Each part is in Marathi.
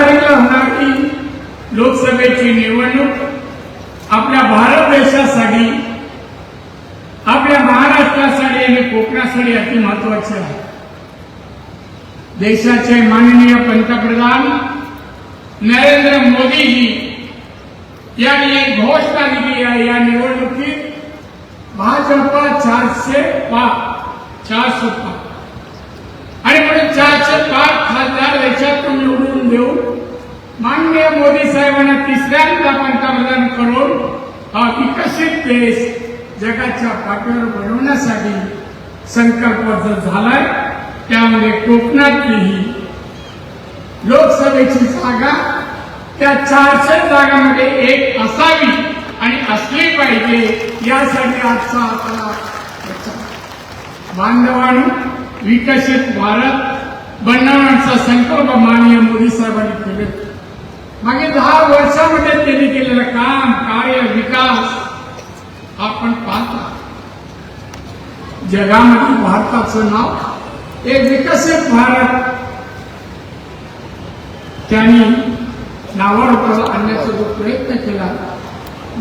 तारखेला होणारी लोकसभेची निवडणूक आपल्या भारत देशासाठी आपल्या महाराष्ट्रासाठी आणि कोकणासाठी अति महत्वाची आहे. देशाचे माननीय पंतप्रधान नरेंद्र मोदीजी यांनी एक घोषणा दिली आहे या निवडणुकीत भाजपा चारशे पाच चारशे आणि म्हणून चारशे पाच खासदार देशातून निवडून देऊ माननीय मोदी साहेबांना तिसऱ्यांदा पंतप्रधान करून हा विकसित देश जगाच्या पाठीवर बनवण्यासाठी संकल्प झालाय त्यामध्ये कोकणातलीही लोकसभेची जागा त्या चारशे जागांमध्ये एक असावी आणि असली पाहिजे यासाठी आजचा आपला प्रचार. बांधवांनो विकसित भारत बनवण्याचा संकल्प माननीय मोदी साहेबांनी केले. मागे दहा वर्षामध्ये त्यांनी केलेलं काम कार्य विकास आपण पाहता. जगामध्ये भारताचं नाव एक विकसित भारत. त्यांनी नावावर आणण्याचा जो प्रयत्न केला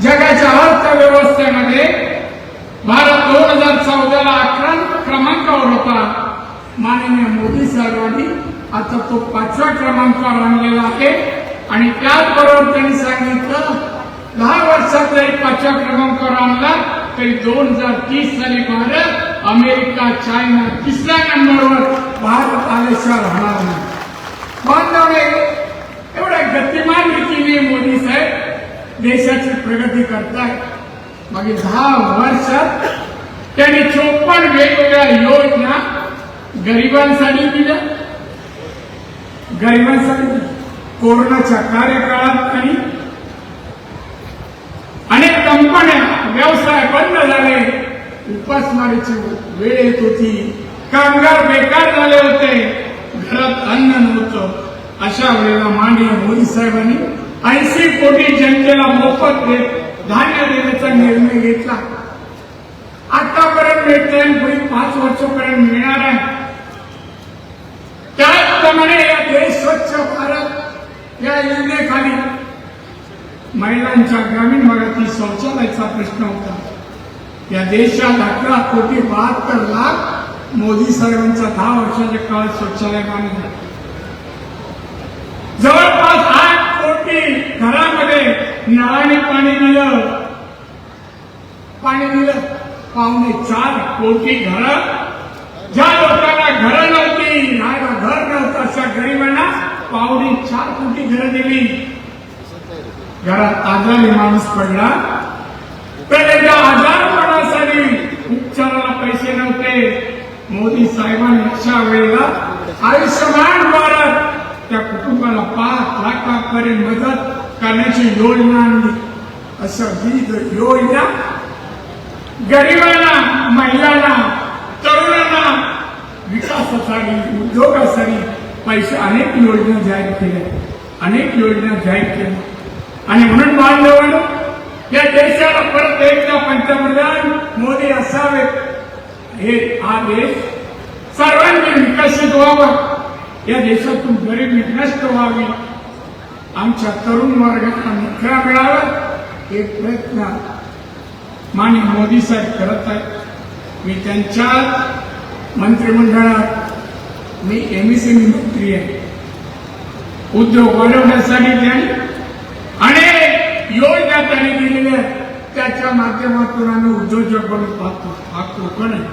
जगाच्या अर्थव्यवस्थेमध्ये भारत दोन हजार चौदाला अकरा क्रमांकावर होता. माननीय मोदी साहेबांनी आता तो पाचव्या क्रमांकावर आणलेला आहे. आणि त्याचबरोबर त्यांनी सांगितलं दहा वर्षात जरी पाचव्या क्रमांकावर आणला तरी दोन हजार तीस साली भारत अमेरिका चायना तिसऱ्या नंबरवर भारत आल्याशिवाय राहणार नाही. बांधवणे एवढ्या गतिमान रीतीने मोदी साहेब देशाची प्रगती करताय मागे दहा वर्षात त्यांनी चोपन्न वेगवेगळ्या योजना गरिबांसाठी दिलं गरिबांसाठी दिलं कोरोनाच्या कार्यकाळात आणि अनेक कंपन्या व्यवसाय बंद झाले. उपासमारीची वेळ येत होती. कामगार बेकार झाले होते. घरात अन्न नव्हतं. अशा वेळेला माननीय मोदी साहेबांनी ऐंशी कोटी जनतेला मोफत देत धान्य देण्याचा निर्णय घेतला. आतापर्यंत मिळतंय पुढील पाच वर्षापर्यंत मिळणार आहे त्याचप्रमाणे या देश स्वच्छ भारत या योजनेखाली महिलांच्या ग्रामीण भागातील शौचालयाचा प्रश्न होता. या देशात अकरा कोटी बहात्तर लाख मोदी साहेबांचा दहा वर्षाच्या काळात शौचालय बांधले जवळपास आठ कोटी घरामध्ये नळाने पाणी दिलं. पाणी दिलं. पावणे चार कोटी घर. ज्या लोकांना घरं नव्हती राहायला घर नव्हतं अशा गरिबांना पावणे चार कोटी घरं दिली. घरात आजारी माणूस पडला. तर त्याच्या आजारपणासाठी उपचाराला पैसे नव्हते. मोदी साहेबांनी अशा वेळेला आयुष्यमान भारत त्या कुटुंबाला पाच लाखापर्यंत मदत करण्याची योजना आणली. अशा विविध योजना गरिबांना महिलांना तरुणांना विकासासाठी उद्योगासाठी पैसे अनेक योजना जाहीर केल्या. अनेक योजना जाहीर केल्या. आणि म्हणून बांधवांनो या देशाला परत एकदा पंतप्रधान मोदी असावेत. हे हा देश सर्वांनी विकसित व्हावा. या देशातून गरिबी नष्ट व्हावी. आमच्या तरुण वर्गाला नोकऱ्या मिळावा. हे प्रयत्न माननीय मोदी साहेब करत आहेत. मी त्यांच्या मंत्रिमंडळात मी एमएसएमई मंत्री आहे. उद्योग वाढवण्यासाठी त्यांनी अनेक योजना त्यांनी दिलेल्या त्याच्या माध्यमातून आम्ही उद्योजक बनून पाहतो. हा कोकण आहे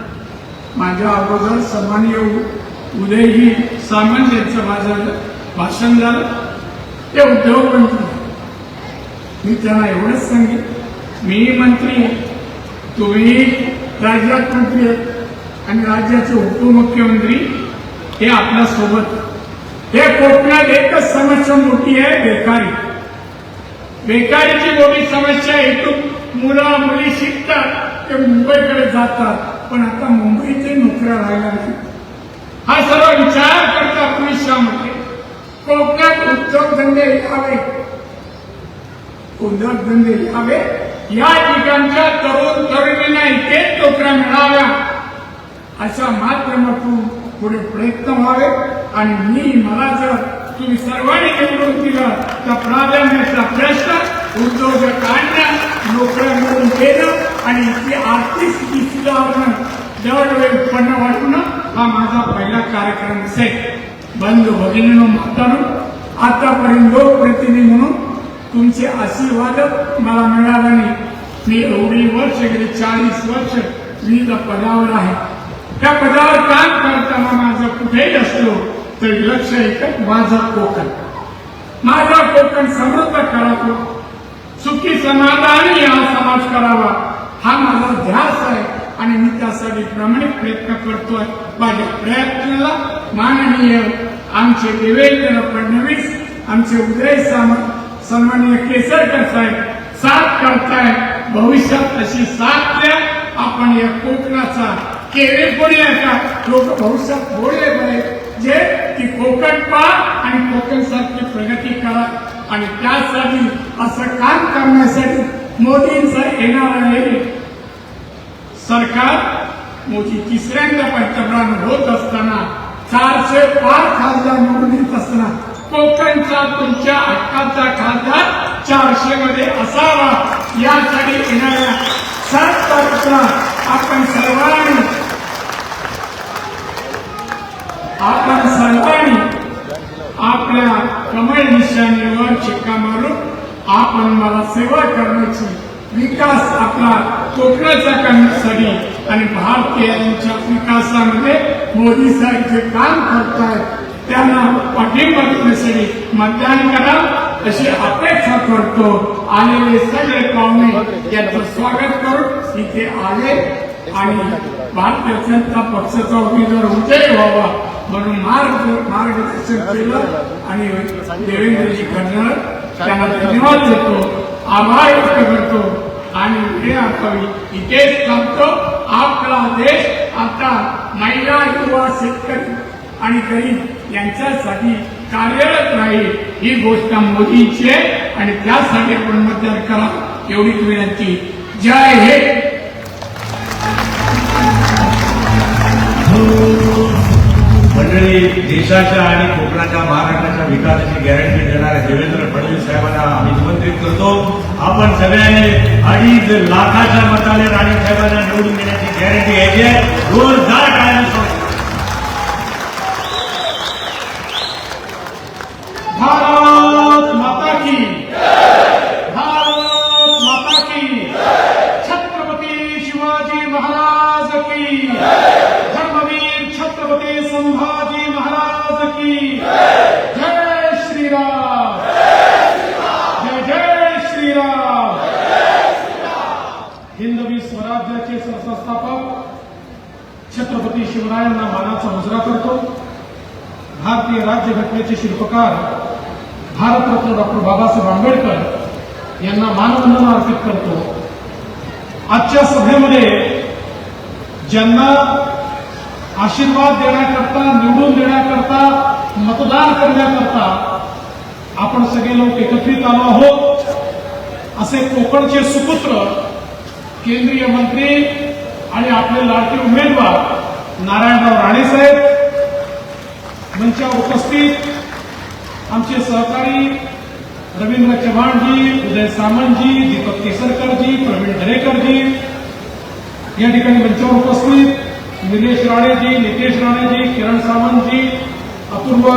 माझ्या अगोदर सन्मान्य उदयजी सामंत यांचं माझं भाषण झालं. ते उद्योग मंत्री मी त्यांना एवढंच सांगेन. मी मंत्री आहे. तुम्ही राज्यात मंत्री आहेत. आणि राज्याचे उपमुख्यमंत्री हे आपल्यासोबत हे कोकणात एकच समस्या मोठी आहे बेकारी. बेकारीची मोठी समस्या आहे. इथून मुलं मुली शिकतात ते मुंबईकडे जातात. पण आता मुंबईचे नोकऱ्या राहिल्या नाही हा सर्व विचार करता भविष्यामध्ये कोकणात उद्योगधंदे यावे. उद्योगधंदे यावे. या ठिकाणच्या तरुण तरुणींना इथेच नोकऱ्या मिळाव्या. अशा माध्यमातून पुढे प्रयत्न व्हावे आणि मी मला जर तुम्ही सर्वांनी निवडून दिलं तर प्राधान्याचा प्रश्न उद्योजकांना नोकऱ्या मिळून देणं आणि इथली आर्थिक स्थिती सुधारणं दरवेळी उत्पन्न वाढवणं हा माझा पहिला कार्यक्रम असेल. बंधू भगिनीनो म्हातारू आतापर्यंत लोकप्रतिनिधी म्हणून तुमचे आशीर्वाद मला मिळाला नाही. मी एवढी वर्ष गेली चाळीस वर्ष विविध पदावर आहे. त्या पदावर काम करताना माझं कुठेही असलो तरी लक्ष एकच माझा कोकण. माझा कोकण समृद्ध करावं. सुखी समाधानी हा समाज करावा. हा माझा ध्यास आहे आणि मी त्यासाठी प्रामाणिक प्रयत्न करतोय. माझ्या प्रयत्नाला माननीय आमचे देवेंद्र फडणवीस आमचे उदय सामंत सन्माननीय केसरकर साहेब साथ करताय. भविष्यात अशी साथ द्या. आपण या कोकणाचा केरे कोणी असतात का लोक भविष्यात बोलले पाहिजे जे की कोकण पा आणि कोकण सारखी प्रगती करा. आणि त्यासाठी असं काम करण्यासाठी मोदींचं येणार आहे. सरकार मोदी तिसऱ्यांदा पंतप्रधान होत असताना चारशे पार खासदार निवडून येत असताना कोकणचा तुमच्या हक्काचा खासदार चारशे मध्ये असावा यासाठी येणाऱ्या सरकारचा आपण सर्वांनी आपण सर्वांनी आपल्या कमळ निशाणीवर शिक्का मारून आपण मला सेवा करण्याची विकास आपला कोकणाचा करण्यासाठी आणि भारतीयांच्या विकासामध्ये मोदी साहेब जे काम करतायत. त्यांना पाठिंबा देण्यासाठी मतदान करा. अशी अपेक्षा करतो. आलेले सगळे पाहुणे यांचं स्वागत करून इथे आले आणि भारतीय जनता पक्षाचा उमेदवार उदय व्हावा. म्हणून मार्ग मार्गदर्शन केलं आणि देवेंद्रजी फडणवीस त्यांना धन्यवाद देतो. आभार व्यक्त करतो. आणि हे आठवी इथेच थांबतो आपला देश आता महिला युवा शेतकरी आणि गरीब यांच्यासाठी कार्यरत राहील. ही गोष्ट मोदीची आहे आणि त्यासाठी आपण मतदान करा. एवढीच विनंती. जय हे मंडळी देशाच्या आणि कोकणाच्या महाराष्ट्राच्या विकासाची गॅरंटी देणाऱ्या देवेंद्र फडणवीस साहेबांना आम्ही निमंत्रित करतो. आपण सगळ्यांनी अडीच लाखाच्या मताने राणे साहेबांना निवडून देण्याची गॅरंटी घ्यायची आहे. जोरदार टाळ्यांनी स्वागत. भारत माता की भारत माता की छत्रपती शिवाजी महाराज की धर्मवीर छत्रपती संभाजी महाराज की जय श्रीराम जय जय श्रीराम हिंदवी स्वराज्याचे संस्थापक छत्रपती शिवरायांना मानाचा मुजरा करतो. भारतीय राज्यघटनेचे शिल्पकार भारतरत्न डॉक्टर बाबासाहेब आंबेडकर यांना मानवंदना अर्पित करतो. आजच्या सभेमध्ये ज्यांना आशीर्वाद देण्याकरता निवडून देण्याकरता मतदान करण्याकरता आपण सगळे लोक एकत्रित आलो आहोत असे कोकणचे सुपुत्र केंद्रीय मंत्री आणि आपले लाडके उमेदवार नारायणराव राणेसाहेब मंचावर उपस्थित आमचे सहकारी रवींद्र चव्हाणजी उदय सामंतजी दीपक केसरकरजी प्रवीण दरेकरजी या ठिकाणी मंचावर उपस्थित निलेश राणेजी नितेश राणेजी किरण सामंतजी अपूर्वा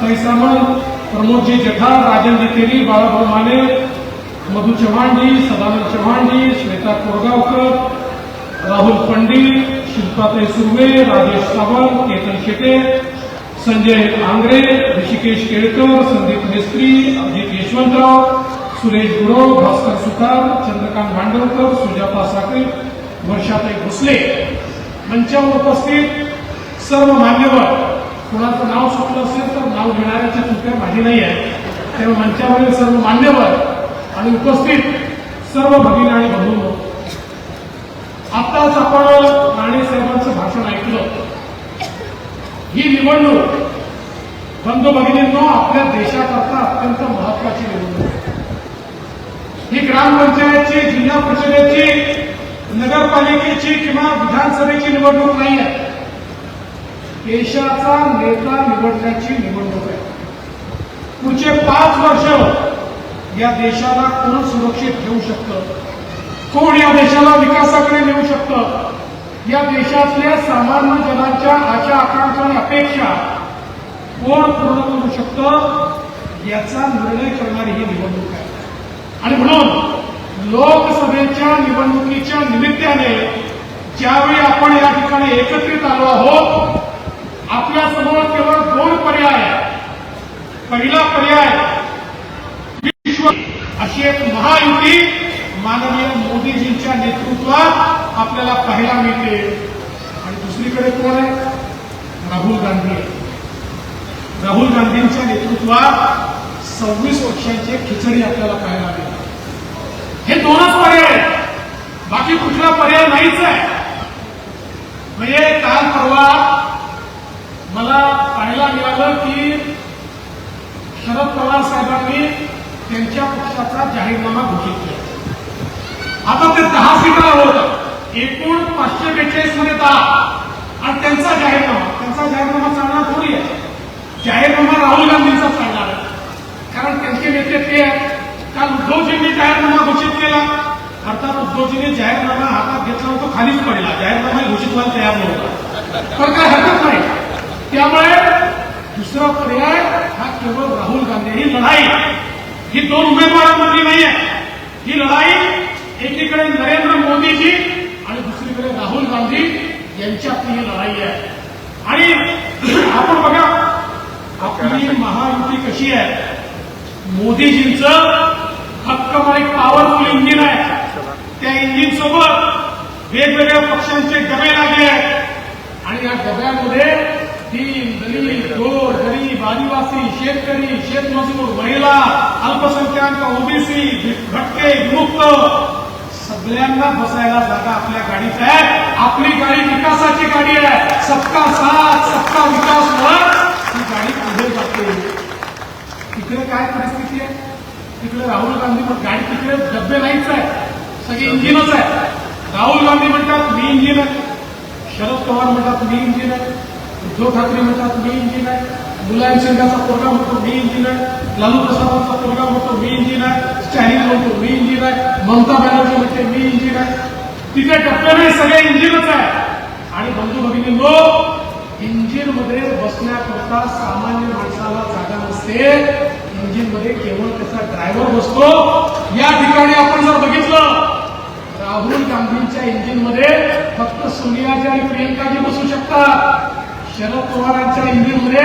ताई सामंत प्रमोदजी जठार राजेंद्र केरी बाळाभाऊ माने मधु चव्हाणजी सदानंद चव्हाणजी श्वेता कोरगावकर राहुल पंडित शिल्पाताई सुर्वे राजेश सावंत केतन शेटे संजय आंग्रे ऋषिकेश केळकर संदीप मिस्त्री अजित यशवंतराव सुरेश गुरव भास्कर सुतार चंद्रकांत भांडवकर सुजाता साखरे वर्षाताई भोसले मंचावर उपस्थित सर्व मान्यवर. कुणाचं नाव सुटलं असेल तर नाव घेणाऱ्याच्या चुक्या माझी नाही आहे तेव्हा मंचावरील सर्व मान्यवर आणि उपस्थित सर्व भगिनी आणि बंधू आताच आपण राणे साहेबांचं भाषण ऐकलं. ही निवडणूक बंधू भगिनींनो आपल्या देशाकरता अत्यंत महत्वाची निवडणूक आहे. ही ग्रामपंचायतची जिल्हा परिषदेची नगरपालिकेची किंवा विधानसभेची निवडणूक नाही आहे. देशाचा नेता निवडण्याची निवडणूक आहे. पुढचे पाच वर्ष या देशाला कोण सुरक्षित ठेवू शकतं? कोण या देशाला विकासाकडे नेऊ शकतं? या देशातल्या सामान्य जनांच्या आशा आकांक्षा आणि अपेक्षा कोण पूर्ण करू शकतं? याचा निर्णय करणारी ही निवडणूक आहे. आणि म्हणून लोकसभेच्या निवडणुकीच्या निमित्ताने ज्यावेळी आपण या ठिकाणी एकत्रित आलो आहोत आपल्यासमोर केवळ दोन पर्याय पहिला पर्याय विश्व अशी एक महायुती माननीय मोदीजींच्या नेतृत्वात आपल्याला पाहायला मिळते. आणि दुसरीकडे कोण आहे? राहुल गांधी राहुल गांधींच्या नेतृत्वात सव्वीस वर्षांची खिचडी आपल्याला पाहायला मिळते. हे दोनच पर्याय आहेत. बाकी कुठला पर्याय नाहीच आहे. म्हणजे काल परवा मला पाहायला मिळालं की शरद पवार साहेबांनी त्यांच्या पक्षाचा जाहीरनामा घोषित केला. आता ते दहा सीटर आहोत एकूण पाचशे बेचाळीसमध्ये दहा. आणि त्यांचा जाहीरनामा. त्यांचा जाहीरनामा चालणार थोडी आहे. जाहीरनामा राहुल गांधींचा चालणार आहे. कारण त्यांचे नेते ते आहेत. काल उद्धवजींनी जाहीरनामा घोषित केला. अर्थात उद्धवजींनी जाहीरनामा हातात घेतला होता खालीच पडला. जाहीरनामा घोषित व्हायला तयार नव्हता. पण काय हरकत नाही. त्यामुळे दुसरा पर्याय हा केवळ राहुल गांधी ही लढाई. ही दोन उमेदवारांमधली नाही आहे ही लढाई एकीकडे नरेंद्र मोदीजी आणि दुसरीकडे राहुल गांधी यांच्यातली ही लढाई आहे. आणि आपण बघा आपली महायुती कशी आहे? मोदीजींचं हक्कमाई पॉवरफुल इंजिन आहे. त्या इंजिन सोबत वेगवेगळ्या पक्षांचे डबे लागले आहेत. आणि या डब्यामध्ये तीन दलित गोर गरीब आदिवासी शेतकरी शेतमजूर महिला अल्पसंख्याक ओबीसी भटके विमुक्त सगळ्यांना बसायला जागा आपल्या गाडीत आहे. आपली गाडी विकासाची गाडी आहे. सबका साथ सबका विकास ही गाडी पुढे जाते. तिकडे काय परिस्थिती आहे? तिकडे राहुल गांधी पण गाडी तिकडे डब्बे नाहीच आहे. सगळे इंजिनच आहे. राहुल गांधी म्हणतात मी इंजिन आहे. शरद पवार म्हणतात मी इंजिन आहे. उद्धव ठाकरे म्हणतात मी इंजिन आहे. मुलायम सिंगाचा पोरगा म्हणतो मी इंजिन आहे लालू प्रसादांचा पोरगा म्हणतो मी इंजिन आहे स्टॅलिन म्हणतो मी इंजिन आहे ममता बॅनर्जी म्हणते मी इंजिन आहे तिथे टप्प्याने नाही सगळे इंजिनच आहे आणि बंधू भगिनींनो इंजिनमध्ये बसण्याकरता सामान्य माणसाला जागा नसते. इंजिनमध्ये केवळ त्याचा ड्रायव्हर बसतो. या ठिकाणी आपण जर बघितलं राहुल गांधींच्या इंजिनमध्ये फक्त सोनियाजी आणि प्रियंकाजी बसू शकतात. शरद पवारांच्या इंजिनमध्ये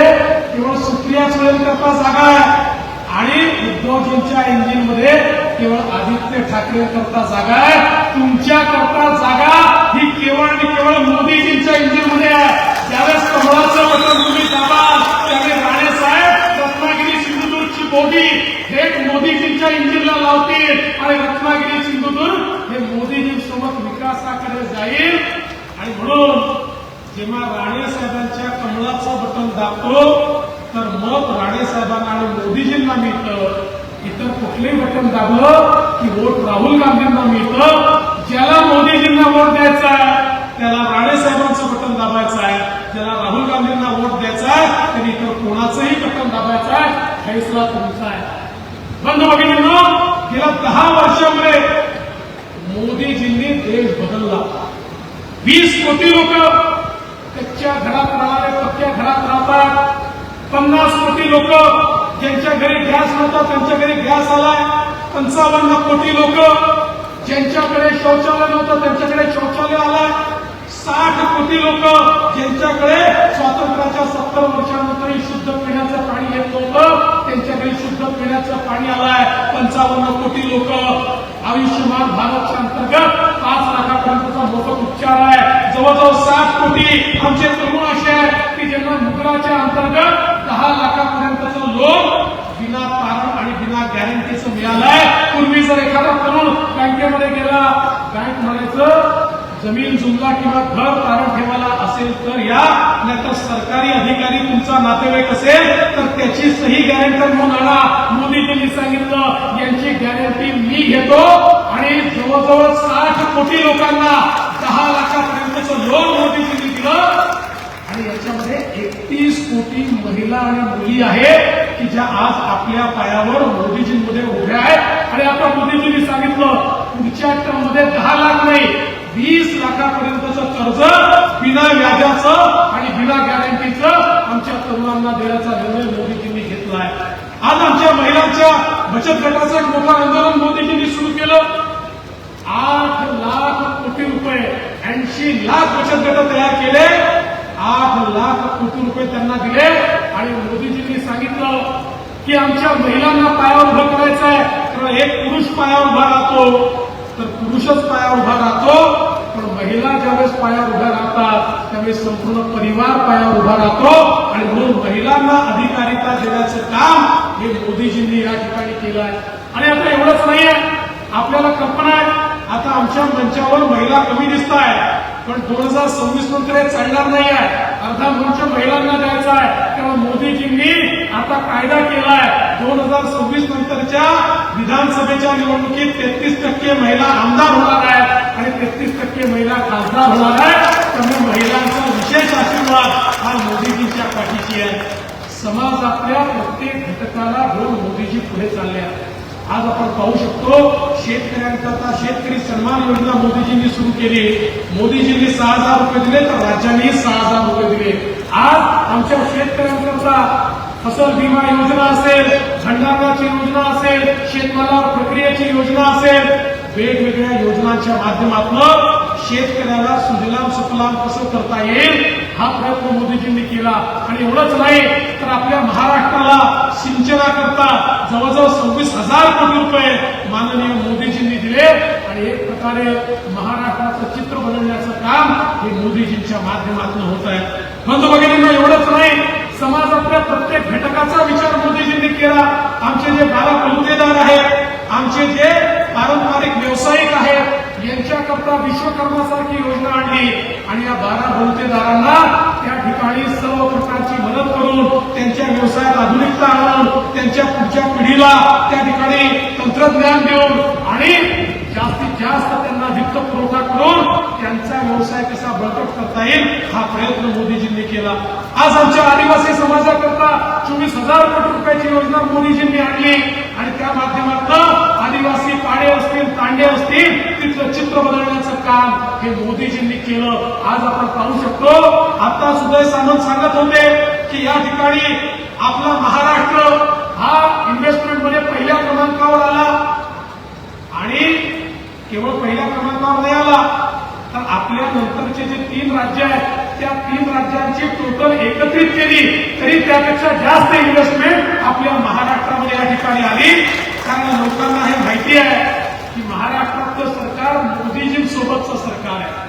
केवळ सुप्रिया सुळेंकरता जागा आहे. आणि उद्धवजींच्या इंजिनमध्ये केवळ आदित्य ठाकरे करता जागा आहे. तुमच्या करता जागा ही केवळ आणि केवळ मोदीजींच्या इंजिनमध्ये आहे. ज्यावेळेस कमळाचं बटन तुम्ही दाबाल त्यावेळेस राणेसाहेब रत्नागिरी सिंधुदुर्गची मोदी थेट मोदीजींच्या इंजिनला लावतील. आणि रत्नागिरी सिंधुदुर्ग हे मोदीजींसोबत विकासाकडे जाईल. आणि म्हणून जेव्हा राणे साहेबांच्या कमळाचं बटन दाबतो तर मग राणे साहेबांना आणि मोदीजींना मिळतं. इतर कुठलंही बटन दाबलं की वोट राहुल गांधींना मिळतं. ज्याला मोदीजींना वोट द्यायचा आहे त्याला राणे साहेबांचं बटन दाबायचं आहे. ज्याला राहुल गांधींना वोट द्यायचा आहे तरी इतर कोणाचंही बटन दाबायचं आहे. फैसला तुमचा आहे. बंद भगिनींनो गेल्या दहा वर्षामध्ये मोदीजींनी देश बदलला. वीस कोटी लोक कच्च्या घरात राहणारे पक्क्या घरात राहतात. पन्नास कोटी लोक ज्यांच्या घरी गॅस नव्हता त्यांच्या घरी गॅस आलाय. पंचावन्न कोटी लोक ज्यांच्याकडे शौचालय नव्हतं त्यांच्याकडे शौचालय आलाय. साठ कोटी लोक ज्यांच्याकडे स्वातंत्र्याच्या सत्तर वर्षानंतरही शुद्ध पिण्याचं पाणी येत नव्हतं त्यांच्याकडे शुद्ध पिण्याचं पाणी आलाय. पंचावन्न कोटी लोक आयुष्यमान भारतच्या अंतर्गत पाच मोफत उपचार आहे. जवळजवळ सात कोटी आमचे तरुण असे आहेत की ज्यांना मुद्राच्या अंतर्गत दहा लाखापर्यंतचं लोन बिना तारण आणि बिना गॅरंटीचं मिळालंय. पूर्वी जर एखादा तरुण बँकेमध्ये गेला बँक म्हणायचं जमीन जुमला किंवा घर तारण ठेवायला असेल तर या नाहीतर सरकारी अधिकारी तुमचा नातेवाईक असेल तर त्याची सही गॅरंटर म्हणून आणा. मोदीजींनी सांगितलं यांची गॅरंटी मी घेतो आणि जवळजवळ साठ कोटी लोकांना दहा लाखापर्यंतचं लोन मोदीजींनी दिलं. आणि याच्यामध्ये एकतीस कोटी महिला आणि मुली आहेत की ज्या आज आपल्या पायावर मोदीजींमध्ये उभ्या आहेत. आणि आता मोदीजींनी सांगितलं पुढच्या मध्ये दहा लाख नाही वीस लाखापर्यंतचं कर्ज बिना व्याजाचं आणि बिना गॅरंटीचं आमच्या तरुणांना देण्याचा निर्णय मोदीजींनी घेतलाय. आज आमच्या महिलांच्या बचत गटाचं एक मोठं आंदोलन मोदीजींनी सुरू केलं. आठ लाख कोटी रुपये ऐंशी लाख बचत गट तयार केले. आठ लाख कोटी रुपये त्यांना दिले. आणि मोदीजींनी सांगितलं की आमच्या महिलांना पायावर उभं करायचं आहे तर एक पुरुष पायावर उभा राहतो. तर पुरुषच पायावर उभा राहतो. पण महिला ज्यावेळेस पायावर उभ्या राहतात त्यावेळेस संपूर्ण परिवार पायावर उभा राहतो. आणि म्हणून महिलांना अधिकारिता देण्याचं काम हे मोदीजींनी या ठिकाणी केलं आहे आणि आता एवढंच नाहीये. आपल्याला कल्पना आहे आता आमच्या मंचावर महिला कमी दिसत आहे पण दोन हजार सव्वीस नंतर हे चालणार नाही आहे अर्धा मंच महिलांना द्यायचा आहे. तेव्हा मोदीजींनी आता कायदा केलाय. दोन हजार सव्वीस नंतरच्या विधानसभेच्या निवडणुकीत तेहतीस टक्के महिला आमदार होणार आहेत आणि तेहतीस टक्के महिला खासदार होणार आहेत. त्यामुळे महिलांचा विशेष आशीर्वाद हा मोदीजींच्या पाठीशी आहे. समाजातल्या प्रत्येक घटकाला घेऊन मोदीजी पुढे चालले आहेत. आज आपण पाहू शकतो शेतकऱ्यांकरता शेतकरी सन्मान योजना मोदीजींनी सुरू केली. मोदीजींनी सहा हजार रुपये दिले तर राज्यांनी सहा हजार रुपये दिले. आज आमच्या शेतकऱ्यांकरता फसल विमा योजना असेल भंडाराची योजना असेल शेतमालावर प्रक्रियेची योजना असेल वेगवेगळ्या योजनांच्या माध्यमातून शेतकऱ्याला सुजलाम सुफलाम कसं करता येईल हा प्रयत्न मोदीजींनी केला. आणि एवढंच नाही तर आपल्या महाराष्ट्राला सिंचनाकरता जवळजवळ सव्वीस हजार कोटी रुपये माननीय मोदीजींनी दिले. आणि एक प्रकारे महाराष्ट्राचं चित्र बनवण्याचं काम हे मोदीजींच्या माध्यमातून होत आहे. बंधू भगिनींना एवढंच नाही समाजातल्या प्रत्येक घटकाचा विचार मोदीजींनी केला. आमचे जे बाला बलुतेदार आहेत आमचे जे पारंपरिक व्यावसायिक आहेत यांच्याकरता विश्वकर्मासारखी योजना आणली. आणि या बारा बहुतेदारांना त्या ठिकाणी सर्व प्रकारची मदत करून त्यांच्या व्यवसायात आधुनिकता आणून त्यांच्या पुढच्या पिढीला त्या ठिकाणी तंत्रज्ञान देऊन आणि जास्तीत जास्त त्यांना वित्त पुरवठा करून त्यांचा व्यवसाय कसा बळकट करता येईल हा प्रयत्न मोदीजींनी केला. आज आमच्या आदिवासी समाजाकरता चोवीस हजार कोटी रुपयाची योजना मोदीजींनी आणली. आणि त्या माध्यमातून आदिवासी पाडे असतील तांडे असतील तिथलं चित्र बदलण्याचं काम हे मोदीजींनी केलं. आज आपण पाहू शकतो आता सुद्धा सामंत सांगत होते की या ठिकाणी आपला महाराष्ट्र हा इन्व्हेस्टमेंटमध्ये पहिल्या क्रमांकावर आला. आणि केवळ पहिल्या क्रमांकावर नाही आला तर आपल्या नंतरचे जे तीन राज्य आहेत त्या तीन राज्यांची टोटल एकत्रित केली. तरी त्यापेक्षा जास्त इन्व्हेस्टमेंट आपल्या महाराष्ट्रामध्ये या ठिकाणी आली. कारण लोकांना हे माहिती आहे की महाराष्ट्रातलं सरकार मोदीजींसोबतचं सरकार आहे.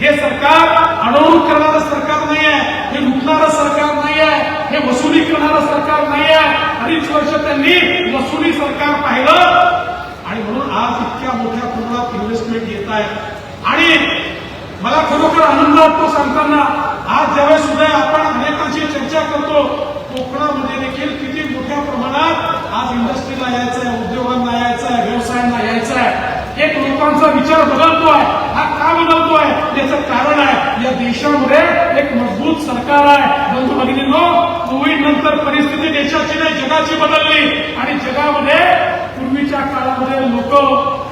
हे सरकार अडवणूक करणारं सरकार नाही आहे हे लुटणारं सरकार नाही आहे हे वसुली करणारं सरकार नाही आहे अडीच वर्ष त्यांनी वसुली सरकार पाहिलं. आणि म्हणून आज इतक्या मोठ्या प्रमाणात इन्व्हेस्टमेंट येत आहे. आणि मला खरोखर आनंद वाटतो सांगताना आज ज्यावेळेस सुद्धा आपण अनेकांशी चर्चा करतो कोकणामध्ये देखील किती मोठ्या प्रमाणात आज इंडस्ट्रीला यायचं आहे उद्योगांना यायचं आहे व्यवसायांना यायचं आहे एक लोकांचा विचार बदलतो आहे हा का बदलतो आहे याचं कारण आहे या देशामध्ये एक मजबूत सरकार आहे. बंधू भगिनींनो कोविड नंतर परिस्थिती देशाची नाही जगाची बदलली. आणि जगामध्ये पूर्वीच्या काळामध्ये लोक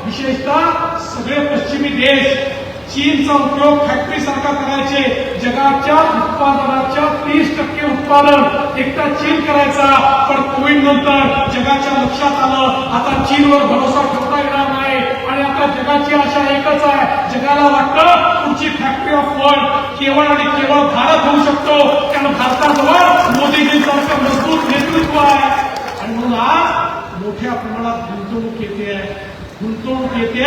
विशेषतः सगळे पश्चिमी देश चीनचा उपयोग फॅक्टरी सारखा करायचे. जगाच्या उत्पादनाच्या तीस टक्के उत्पादन एकटा चीन करायचा पण कोविड नंतर जगाच्या लक्षात आलं. आता चीनवर भरोसा ठेवता येणार नाही. आणि आता जगाची आशा एकच आहे. जगाला वाटतं पुढची फॅक्टरी ऑफ वर्ल्ड केवळ आणि केवळ भारत होऊ शकतो. कारण भारताजवळ मोदीजींसारखं मजबूत नेतृत्व आहे. आणि म्हणून आज मोठ्या प्रमाणात गुंतवणूक येते आहे. गुंतवणूक येते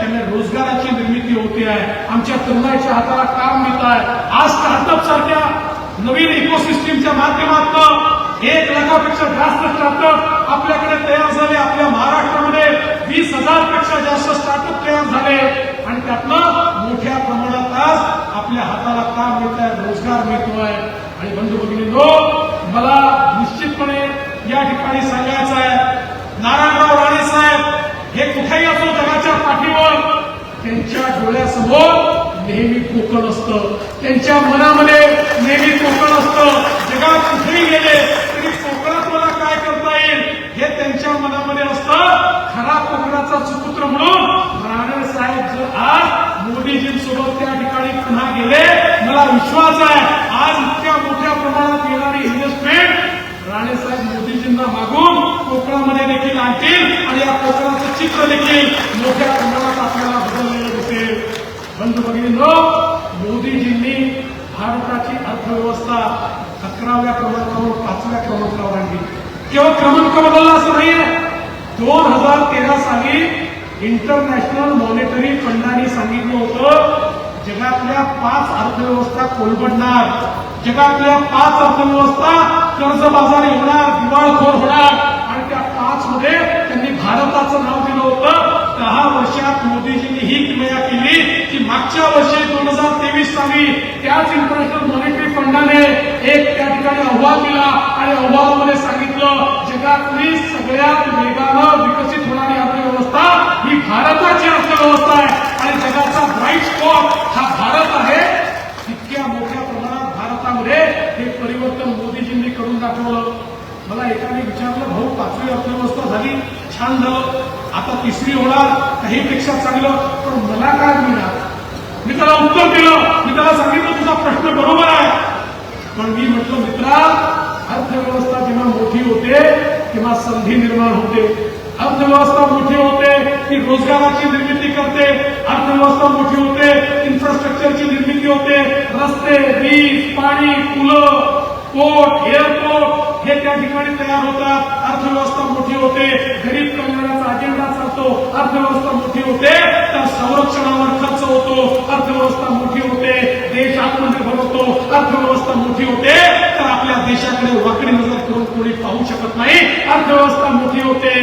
त्यामुळे रोजगाराची निर्मिती होते आहे. आमच्या तरुणाच्या हाताला काम मिळत आहे. आज स्टार्टअप सारख्या नवीन इकोसिस्टीमच्या माध्यमातून एक लाखापेक्षा जास्त स्टार्टअप आपल्याकडे तयार झाले. आपल्या महाराष्ट्रामध्ये वीस हजारपेक्षा जास्त स्टार्टअप तयार झाले. आणि त्यातनं मोठ्या प्रमाणात आज आपल्या हाताला काम मिळत आहे रोजगार मिळतोय. आणि बंधू भगिनींनो मला निश्चितपणे या ठिकाणी सांगायचं आहे नारायणराव राणे साहेब हे कुठेही असो जगाच्या पाठीवर त्यांच्या डोळ्यासमोर नेहमी कोकण असतं. त्यांच्या मनामध्ये नेहमी कोकण असतं. जगात कुठेही गेले तरी कोकणात मला काय करता येईल? हे त्यांच्या मनामध्ये असतं. खरा कोकणाचा सुपुत्र म्हणून राणे साहेब जर आज मोदीजींसोबत त्या ठिकाणी पुन्हा गेले मला विश्वास आहे आज इतक्या मोठ्या प्रमाणात येणारी इन्व्हेस्टमेंट राणे साहेब मोदीजींना मागून कोकणामध्ये देखील आणतील आणि या कोकणाचं चित्र देखील मोठ्या प्रमाणात आपल्याला बदललेलं बंधू भगिनींनो मोदीजींनी भारताची अर्थव्यवस्था अकराव्या क्रमांकावर पाचव्या क्रमांकावर आणली. केवळ क्रमांक बदलला असं नाहीये. दोन हजार तेरा साली इंटरनॅशनल मॉनिटरी फंडाने सांगितलं होतं जगातल्या पाच अर्थव्यवस्था कोलबडणार. जगातल्या पाच अर्थव्यवस्था कर्जबाजारी होणार दिवाळखोर होणार. आणि त्या पाच मध्ये त्यांनी भारताचं नाव दिलं होतं दहा वर्षात मोदीजींनी ही क्रिया केली. की मागच्या वर्षी दोन हजार तेवीस साली त्याच इंटरनॅशनल मॉनिटरी फंडाने एक त्या ठिकाणी अहवाल दिला आणि अहवालामध्ये सांगितलं जगातली सगळ्यात वेगानं विकसित होणारी अर्थव्यवस्था ही भारताची अर्थव्यवस्था आहे आणि जगाचा ब्राईट स्पॉट हा भारत आहे. इतक्या मोठ्या प्रमाणात भारतामध्ये हे परिवर्तन मोदीजींनी करून दाखवलं. मला एकाने विचारलं भाऊ पाचवी अर्थव्यवस्था झाली. छान झालं. आता तिसरी होणार काहीपेक्षा चांगलं, पण मला काय मिळणार? मी त्याला उत्तर दिलं. मी त्याला सांगितलं, तुझा प्रश्न बरोबर आहे. पण मी म्हटलं, मित्रा, अर्थव्यवस्था जेव्हा मोठी होते, तेव्हा संधी निर्माण होते. अर्थव्यवस्था मोठी होते, ती रोजगाराची निर्मिती करते. अर्थव्यवस्था मोठी होते इन्फ्रास्ट्रक्चरची निर्मिती होते. रस्ते, वीज, पाणी पुलं पोर्ट एअरपोर्ट हे त्या ठिकाणी तयार होतात. अर्थव्यवस्था मोठी होते. गरीब कल्याणाचा अजेंडा चालतो. अर्थव्यवस्था मोठी होते तर संरक्षणावर खर्च होतो. अर्थव्यवस्था मोठी होते देश आत्मनिर्भर होतो. अर्थव्यवस्था मोठी होते तर आपल्या देशाकडे वाकडी नजर करून कोणी पाहू शकत नाही. अर्थव्यवस्था मोठी होते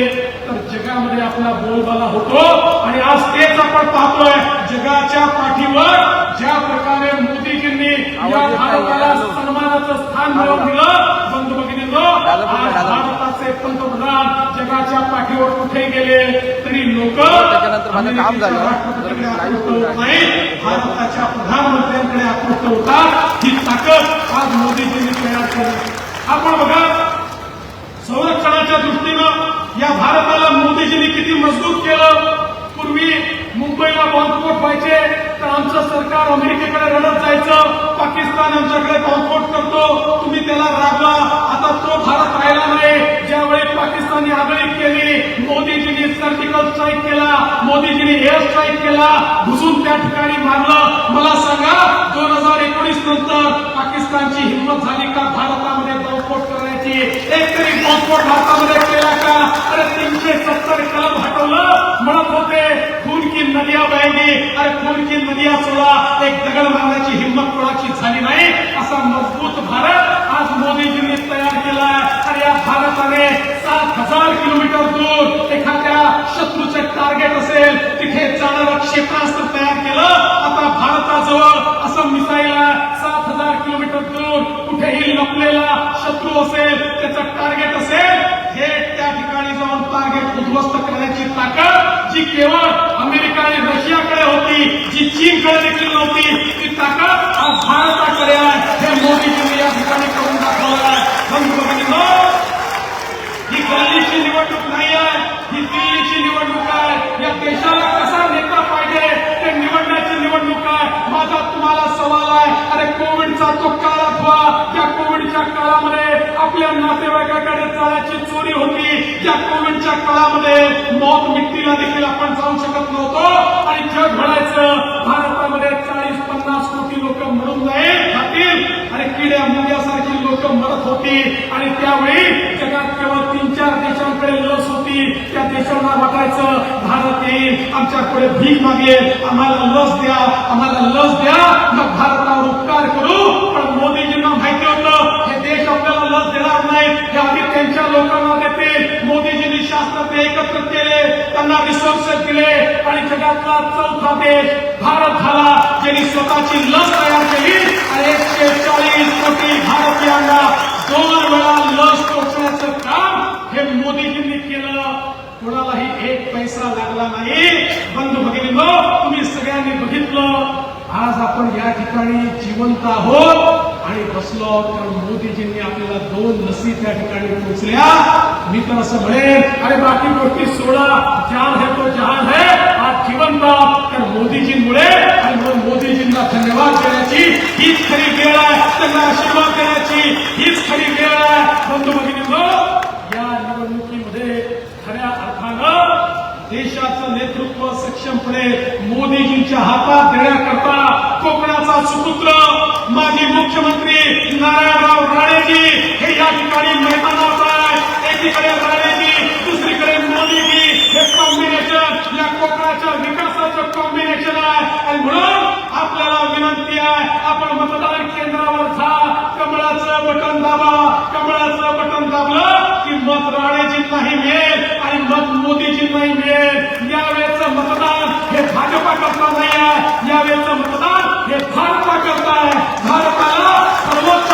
तर जगामध्ये आपला बोलबाला होतो. आणि आज तेच आपण पाहतोय. जगाच्या पाठीवर ज्या प्रकारे मोदीजींनी या भारताला सन्मानाचं स्थान मिळवून दिलं. बंधू भगिनींनो आज भारताचे पंतप्रधान जगाच्या पाठीवर कुठे गेले तरी लोक. राष्ट्रपतीकडे आकृष्ट होत नाही भारताच्या प्रधानमंत्र्यांकडे आकृष्ट होतात ही ताकद आज मोदीजींनी तयार केली. आपण बघा संरक्षणाच्या दृष्टीनं या भारताला मोदीजींनी किती मजबूत केलं. पूर्वी मुंबईला बॉम्बस्फोट व्हायचे तर आमचं सरकार अमेरिकेकडे रडत जायचं पाकिस्तान आमच्याकडे बॉम्बस्फोट करतो तुम्ही त्याला रागला आता तो भारत राहिला नाही. ज्यावेळी पाकिस्तानने आगळीक केली मोदीजींनी सर्जिकल स्ट्राईक केला मोदीजींनी एअर स्ट्राईक केला घुसून त्या ठिकाणी मारलं. मला सांगा दोन हजार एकोणीस नंतर पाकिस्तानची हिंमत झाली का भारतामध्ये बॉम्बस्फोट करण्याची? एक तरी बॉम्बस्फोट भारतामध्ये केला का? अरे तीनशे सत्तर कलम हटवलं. म्हणत होते खून की नदिया बहेगी अरे खून नदिया सोडा एक दगड मारण्याची हिंमत कोणाची झाली नाही? असा मजबूत भारत आज मोदीजींनी तयार केला. आणि या भारताने सात हजार किलोमीटर दूर एखाद्या शत्रूचे टार्गेट असेल तिथे जाणारं क्षेत्रास्त्र तयार केलं. आता भारताजवळ असं मिसाईल सात हजार किलोमीटर दूर कुठेही लपलेला शत्रू असेल त्याचं टार्गेट असेल हे त्या ठिकाणी जाऊन टार्गेट उद्ध्वस्त करण्याची ताकद जी केवळ अमेरिका आणि रशियाकडे होती जी चीनकडे देखील नव्हती ती ताकद आज भारताकडे आहे. हे मोदीजींनी या ठिकाणी करून दाखवलं आहे. ही गल्लीची निवडणूक नाही आहे ही दिल्लीची निवडणूक आहे. या देशाला कसा नेता पाहिजे ते निवडण्याची निवडणूक आहे. माझा तुम्हाला कोविडचा तो काळ अथवा त्या कोविडच्या काळामध्ये आपल्या नातेवाईकाकडे चालायची चोरी होती त्या कोविडच्या काळामध्ये मौत मिट्टीला देखील आपण जाऊ शकत नव्हतो. आणि जग घडायचं भारतामध्ये चाळीस पन्नास कोटी लोक मरून जाईल खातील. आणि किड्या मुंग्यासारखी लोक मरत होती. आणि त्यावेळी जगात केवळ तीन चार देशांकडे लस होती. त्या देशांना वाटायचं भारत येईल आमच्याकडे भीक मागेल. आम्हाला लस द्या आम्हाला लस द्या. मग भारत उपकार करू पण मोदीजींना माहिती होतं हे देश आपल्याला लस देणार नाही. हे आधी त्यांच्या लोकांना देतील मोदीजींनी शास्त्रज्ञ एकत्र केले त्यांना रिसोर्सेस दिले आणि जगातला चौथा देश भारत झाला ज्यांनी स्वतःची लस तयार केली. आणि एकशे चाळीस कोटी भारतीयांना दोन वेळा लस पोचण्याचं काम हे मोदीजींनी केलं. कोणालाही एक पैसा लागला नाही. बंधू भगिनी तुम्ही सगळ्यांनी बघितलं आज आपण या ठिकाणी जिवंत आहोत आणि बसलो तर मोदीजींनी आपल्याला दोन लसी त्या ठिकाणी पोहोचल्या. मी तर असं म्हणेन अरे बाकी गोष्टी सोडा जान है तो जहान है आज जिवंत तर मोदीजींमुळे आणि म्हणून मोदीजींना धन्यवाद देण्याची हीच खरी वेळ आहे. त्यांना आशीर्वाद देण्याची हीच खरी वेळ आहे. बंधू भगिनी देशाचं नेतृत्व सक्षमपणे मोदीजींच्या हातात देण्याकरता कोकणाचा सुपुत्र माजी मुख्यमंत्री नारायणराव राणेजी हे या ठिकाणी मैदानात आहे एकीकडे राणेजी दुसरीकडे मोदीजी. हे कॉम्बिनेशन या कोकणाच्या विकासाचं कॉम्बिनेशन आहे. आणि म्हणून आपल्याला विनंती आहे आपण मतदान केंद्रावर जा. कमळाचं बटन दाबा. कमळाचं बटन दाबलं की मत राणेजींनाही मिळेल. मत मोदीची नाही मिळेल. यावेळेचं मतदान हे भाजपा करता नाही यावेळेचं मतदान हे भाजपा करता आहे भारताला सर्वोच्च